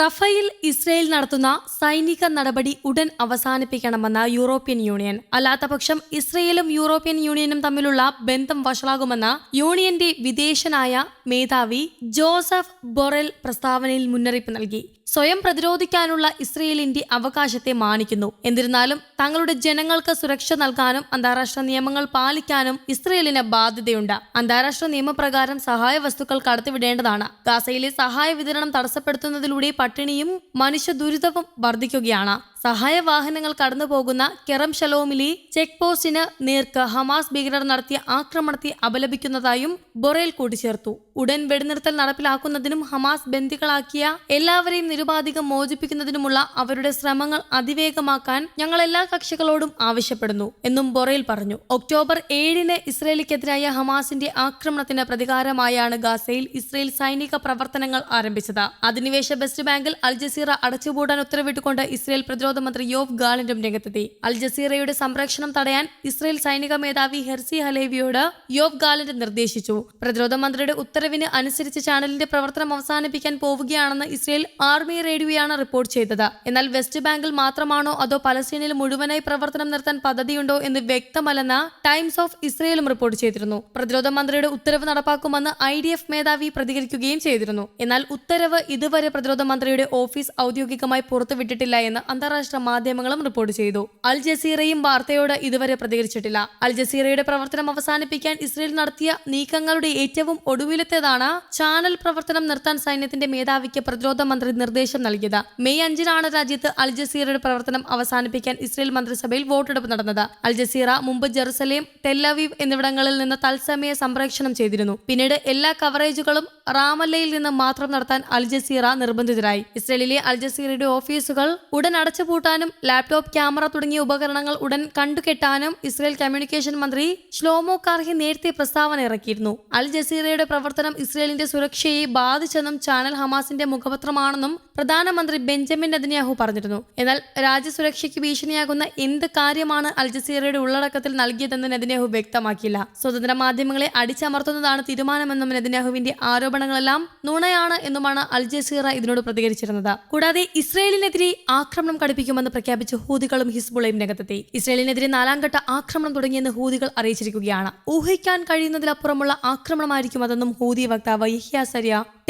Rafale Israel നടത്തുന്ന സൈനിക നടപടി ഉടൻ അവസാനിപ്പിക്കണമെന്ന് യൂറോപ്യൻ യൂണിയൻ. അല്ലാത്തപക്ഷം ഇസ്രയേലും യൂറോപ്യൻ യൂണിയനും തമ്മിലുള്ള ബന്ധം വഷളാകുമെന്ന് യൂണിയന്റെ വിദേശനായ മേധാവി ജോസഫ് ബൊറൽ പ്രസ്താവനയിൽ മുന്നറിയിപ്പ് നൽകി. സ്വയം പ്രതിരോധിക്കാനുള്ള ഇസ്രയേലിന്റെ അവകാശത്തെ മാനിക്കുന്നു. എന്നിരുന്നാലും തങ്ങളുടെ ജനങ്ങൾക്ക് സുരക്ഷ നൽകാനും അന്താരാഷ്ട്ര നിയമങ്ങൾ പാലിക്കാനും ഇസ്രയേലിന് ബാധ്യതയുണ്ട്. അന്താരാഷ്ട്ര നിയമപ്രകാരം സഹായ വസ്തുക്കൾ കടത്തിവിടേണ്ടതാണ്. ഗാസയിലെ സഹായ വിതരണം തടസ്സപ്പെടുത്തുന്നതിലൂടെ പട്ടിണിയും മനുഷ്യ ദുരിതവും വർദ്ധിക്കുകയാണ്. സഹായ വാഹനങ്ങൾ കടന്നു പോകുന്ന കെറം ഷലോമിലി ചെക്ക് പോസ്റ്റിന് നേർക്ക് ഹമാസ് ഭീകരർ നടത്തിയ ആക്രമണത്തെ അപലപിക്കുന്നതായും ബൊറേൽ കൂട്ടിച്ചേർത്തു. ഉടൻ വെടിനിർത്തൽ നടപ്പിലാക്കുന്നതിനും ഹമാസ് ബന്ദികളാക്കിയ എല്ലാവരെയും നിരുപാധികം മോചിപ്പിക്കുന്നതിനുമുള്ള അവരുടെ ശ്രമങ്ങൾ അതിവേഗമാക്കാൻ ഞങ്ങൾ എല്ലാ കക്ഷികളോടും ആവശ്യപ്പെടുന്നു എന്നും ബൊറേൽ പറഞ്ഞു. ഒക്ടോബർ ഏഴിന് ഇസ്രയേലിക്കെതിരായ ഹമാസിന്റെ ആക്രമണത്തിന് പ്രതികാരമായാണ് ഗാസയിൽ ഇസ്രയേൽ സൈനിക പ്രവർത്തനങ്ങൾ ആരംഭിച്ചത്. അധിനിവേശ ബെസ്റ്റ് ബാങ്കിൽ അൽ ജസീറ അടച്ചുപൂട്ടാൻ ഉത്തരവിട്ടുകൊണ്ട് ഇസ്രയേൽ പ്രതിരോധ മന്ത്രി യോവ് ഗാലന്റും രംഗത്തെത്തി. അൽ ജസീറയുടെ സംരക്ഷണം തടയാൻ ഇസ്രയേൽ സൈനിക മേധാവി ഹെർസി ഹലേവിയോട് യോവ് ഗാലന്റ് നിർദ്ദേശിച്ചു. പ്രതിരോധ മന്ത്രിയുടെ ഉത്തരവിന് അനുസരിച്ച് ചാനലിന്റെ പ്രവർത്തനം അവസാനിപ്പിക്കാൻ പോവുകയാണെന്ന് ഇസ്രയേൽ ആർമി റേഡിയോയാണ് റിപ്പോർട്ട് ചെയ്തത്. എന്നാൽ വെസ്റ്റ് ബാങ്കിൽ മാത്രമാണോ അതോ പലസ്തീനിൽ മുഴുവനായി പ്രവർത്തനം നിർത്താൻ പദ്ധതിയുണ്ടോ എന്ന് വ്യക്തമല്ലെന്ന് ടൈംസ് ഓഫ് ഇസ്രയേലും റിപ്പോർട്ട് ചെയ്തിരുന്നു. പ്രതിരോധ മന്ത്രിയുടെ ഉത്തരവ് നടപ്പാക്കുമെന്ന് ഐ ഡി എഫ് മേധാവി പ്രതികരിക്കുകയും ചെയ്തിരുന്നു. എന്നാൽ ഉത്തരവ് ഇതുവരെ പ്രതിരോധ മന്ത്രിയുടെ ഓഫീസ് ഔദ്യോഗികമായി പുറത്തുവിട്ടിട്ടില്ല എന്ന് അന്താരാഷ്ട്ര മാധ്യമങ്ങളും റിപ്പോർട്ട് ചെയ്തു. അൽ ജസീറയും വാർത്തയോട് ഇതുവരെ പ്രതികരിച്ചിട്ടില്ല. അൽ ജസീറയുടെ പ്രവർത്തനം അവസാനിപ്പിക്കാൻ ഇസ്രയേൽ നടത്തിയ നീക്കങ്ങളുടെ ഏറ്റവും ഒടുവിലത്തേതാണ് ചാനൽ പ്രവർത്തനം നിർത്താൻ സൈന്യത്തിന്റെ മേധാവിക്ക് പ്രതിരോധ മന്ത്രി നിർദ്ദേശം നൽകിയത്. മെയ് അഞ്ചിനാണ് രാജ്യത്ത് അൽ ജസീറയുടെ പ്രവർത്തനം അവസാനിപ്പിക്കാൻ ഇസ്രയേൽ മന്ത്രിസഭയിൽ വോട്ടെടുപ്പ് നടന്നത്. അൽ ജസീറ മുമ്പ് ജെറുസലേം ടെല്ലവീവ് എന്നിവിടങ്ങളിൽ നിന്ന് തത്സമയ സംപ്രേക്ഷണം ചെയ്തിരുന്നു. പിന്നീട് എല്ലാ കവറേജുകളും റാമല്ലയിൽ നിന്ന് മാത്രം നടത്താൻ അൽ ജസീറ നിർബന്ധിതരായി. ഇസ്രയേലിലെ അൽ ജസീറയുടെ ഓഫീസുകൾ ഉടൻ അടച്ചുപൂട്ടാനും ലാപ്ടോപ്പ് ക്യാമറ തുടങ്ങിയ ഉപകരണങ്ങൾ ഉടൻ കണ്ടുകെട്ടാനും ഇസ്രയേൽ കമ്മ്യൂണിക്കേഷൻ മന്ത്രി ഷ്ലോമോ കാർഹി നേരത്തെ പ്രസ്താവന ഇറക്കിയിരുന്നു. അൽ ജസീറയുടെ പ്രവർത്തനം ഇസ്രയേലിന്റെ സുരക്ഷയെ ബാധിച്ചെന്നും ചാനൽ ഹമാസിന്റെ മുഖപത്രമാണെന്നും പ്രധാനമന്ത്രി ബെഞ്ചമിൻ നദിനാഹു പറഞ്ഞിരുന്നു. എന്നാൽ രാജ്യസുരക്ഷയ്ക്ക് ഭീഷണിയാകുന്ന എന്ത് കാര്യമാണ് അൽ ജസീറയുടെ ഉള്ളടക്കത്തിൽ നൽകിയതെന്ന് നദിനാഹു വ്യക്തമാക്കിയില്ല. സ്വതന്ത്ര മാധ്യമങ്ങളെ അടിച്ചമർത്തുന്നതാണ് തീരുമാനമെന്നും നദിനാഹുവിന്റെ ആരോപണങ്ങളെല്ലാം നുണയാണ് എന്നുമാണ് അൽ ജസീറ ഇതിനോട് പ്രതികരിച്ചിരുന്നത്. കൂടാതെ ഇസ്രയേലിനെതിരെ ആക്രമണം കടുപ്പിക്കുമെന്ന് പ്രഖ്യാപിച്ച് ഹൂദികളും ഹിസ്ബുളയും രംഗത്തെത്തി. ഇസ്രയേലിനെതിരെ നാലാംഘട്ട ആക്രമണം തുടങ്ങിയെന്ന് ഹൂദികൾ അറിയിച്ചിരിക്കുകയാണ്. ഊഹിക്കാൻ കഴിയുന്നതിലപ്പുറമുള്ള ആക്രമണമായിരിക്കും അതെന്നും ഹൂതി വക്താവ് യഹ്യ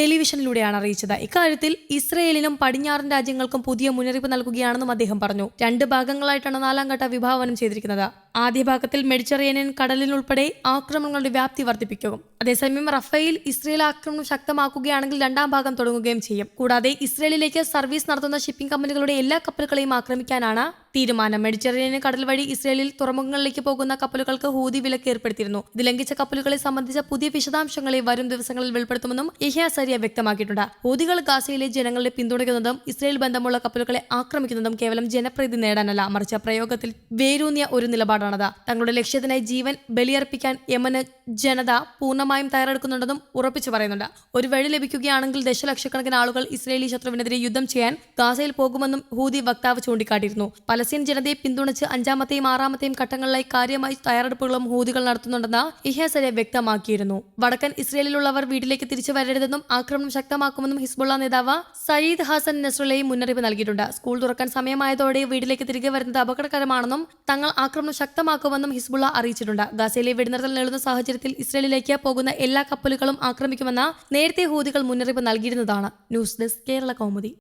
ടെലിവിഷനിലൂടെയാണ് അറിയിച്ചത്. ഇക്കാര്യത്തിൽ ഇസ്രയേലിനും പടിഞ്ഞാറൻ രാജ്യങ്ങൾക്കും പുതിയ മുന്നറിയിപ്പ് നൽകുകയാണെന്നും അദ്ദേഹം പറഞ്ഞു. രണ്ട് ഭാഗങ്ങളായിട്ടാണ് നാലാം ഘട്ട വിഭാവനം ചെയ്തിരിക്കുന്നത്. ആദ്യ ഭാഗത്തിൽ മെഡിറ്ററേനിയൻ കടലിനുൾപ്പെടെ ആക്രമണങ്ങളുടെ വ്യാപ്തി വർദ്ധിപ്പിക്കും. അതേസമയം റഫേൽ ഇസ്രയേൽ ആക്രമണം ശക്തമാക്കുകയാണെങ്കിൽ രണ്ടാം ഭാഗം തുടങ്ങുകയും ചെയ്യും. കൂടാതെ ഇസ്രയേലിലേക്ക് സർവീസ് നടത്തുന്ന ഷിപ്പിംഗ് കമ്പനികളുടെ എല്ലാ കപ്പലുകളെയും ആക്രമിക്കാനാണ് തീരുമാനം. മെഡിറ്ററേനിയൻ കടൽ വഴി ഇസ്രയേലിൽ തുറമുഖങ്ങളിലേക്ക് പോകുന്ന കപ്പലുകൾക്ക് ഹൂതി വിലക്ക് ഏർപ്പെടുത്തിയിരുന്നു. ഇത് ലംഘിച്ച കപ്പലുകളെ സംബന്ധിച്ച പുതിയ വിശദാംശങ്ങളെ വരും ദിവസങ്ങളിൽ വെളിപ്പെടുത്തുമെന്നും യഹ്യ സരിയ വ്യക്തമാക്കിയിട്ടുണ്ട്. ഹൂതികൾ ഗാസയിലെ ജനങ്ങളെ പിന്തുണയ്ക്കുന്നതും ഇസ്രയേൽ ബന്ധമുള്ള കപ്പലുകളെ ആക്രമിക്കുന്നതും കേവലം ജനപ്രീതി നേടാനല്ല. മറിച്ച് പ്രയോഗത്തിൽ വേരൂന്നിയ ഒരു നിലപാടാണത്. തങ്ങളുടെ ലക്ഷ്യത്തിനായി ജീവൻ ബലിയർപ്പിക്കാൻ യമന് ജനത പൂർണമായും തയ്യാറെടുക്കുന്നുണ്ടെന്നും ഉറപ്പിച്ചു പറയുന്നുണ്ട്. ഒരു വഴി ലഭിക്കുകയാണെങ്കിൽ ദശലക്ഷക്കണക്കിന് ആളുകൾ ഇസ്രയേലി ശത്രുവിനെതിരെ യുദ്ധം ചെയ്യാൻ ഗാസയിൽ പോകുമെന്നും ഹൂതി വക്താവ് ചൂണ്ടിക്കാട്ടിയിരുന്നു. പലസ്തീൻ ജനതയെ പിന്തുണച്ച് അഞ്ചാമത്തെയും ആറാമത്തെയും ഘട്ടങ്ങളിലായി കാര്യമായി തയ്യാറെടുപ്പുകളും ഹൂതികൾ നടത്തുന്നുണ്ടെന്ന് ഇഹ്യാസരെ വ്യക്തമാക്കിയിരുന്നു. വടക്കൻ ഇസ്രയേലിലുള്ളവർ വീട്ടിലേക്ക് തിരിച്ചു വരരുതെന്നും ആക്രമണം ശക്തമാക്കുമെന്നും ഹിസ്ബുള്ള നേതാവ് സയ്യിദ് ഹാസൻ നസ്രുലയും മുന്നറിയിപ്പ് നൽകിയിട്ടുണ്ട്. സ്കൂൾ തുറക്കാൻ സമയമായതോടെ വീട്ടിലേക്ക് തിരികെ വരുന്നത് അപകടകരമാണെന്നും തങ്ങൾ ആക്രമണം ശക്തമാക്കുമെന്നും ഹിസ്ബുള്ള അറിയിച്ചിട്ടുണ്ട്. ഗസയിലെ വെടിനിർത്തൽ നേടുന്ന സാഹചര്യത്തിൽ ഇസ്രയേലിലേക്ക് പോകുന്ന എല്ലാ കപ്പലുകളും ആക്രമിക്കുമെന്ന് നേരത്തെ ഹൂതികൾ മുന്നറിയിപ്പ് നൽകിയിരുന്നതാണ്. News desk Kerala Kaumudi.